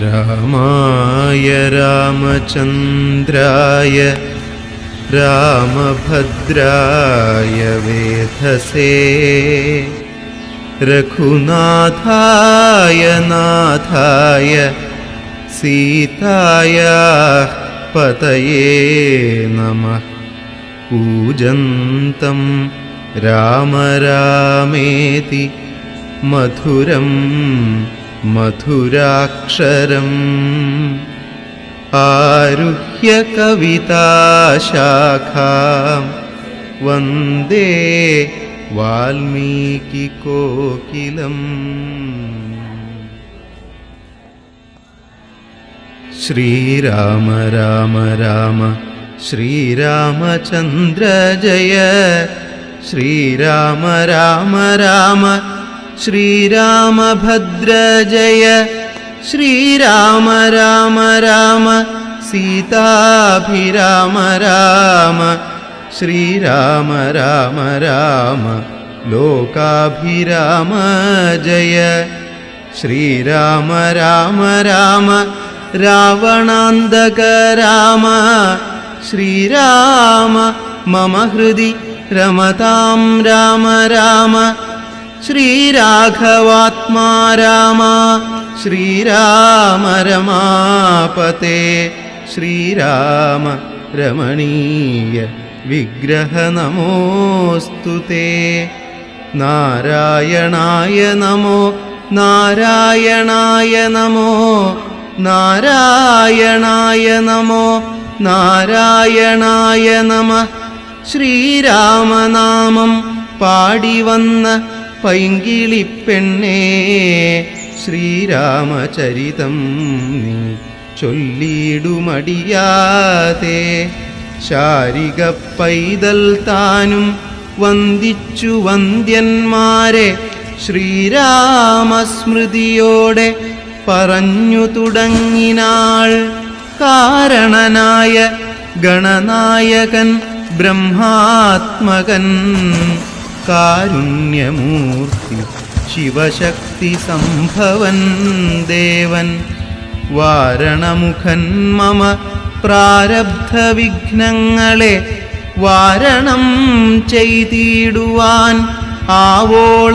रामाय रामचन्द्राय रामभद्राय वेधसे। रघुनाथाय नाथाय सीताय पतये नमः। पूजन्तं राम रामेति मधुरम् मधुराक्षरम्। आरुह्य कविताशाखां। वन्दे वाल्मीकिकोकिलम्। श्रीराम राम राम। श्रीरामचन्द्र जय। श्रीराम राम राम श्रीरामभद्र जय श्रीराम राम राम सीताभिराम राम श्रीराम राम राम लोकाभिराम जय श्रीराम राम राम रावणान्तक राम श्रीराम मम हृदि रमतां राम राम ശ്രീരാഘവാത്മാ രാമ ശ്രീരാമ രമാപതേ ശ്രീരാമ രമണീയ വിഗ്രഹ നമോസ്തു നാരായണായ നമോ നാരായണായ നമോ നാരായണായ നമോ നാരായണായ നമ. ശ്രീരാമനാമം പാടി വന്ന പൈങ്കിളിപ്പെണ്ണേ ശ്രീരാമചരിതം നീ ചൊല്ലിയിടുമടിയാതെ. ശാരിക പൈതൽ താനും വന്ദിച്ചു വന്ദ്യന്മാരെ ശ്രീരാമസ്മൃതിയോടെ പറഞ്ഞു തുടങ്ങിനാൾ. കാരണനായ ഗണനായകൻ ബ്രഹ്മാത്മകൻ കാരുണ്യമൂർത്തി ശിവശക്തി സംഭവൻ ദേവൻ. വാരണമുഖൻ മമ പ്രാരബ്ധ വിഘ്നങ്ങളെ വാരണം ചെയ്തിടുവാൻ ആവോളം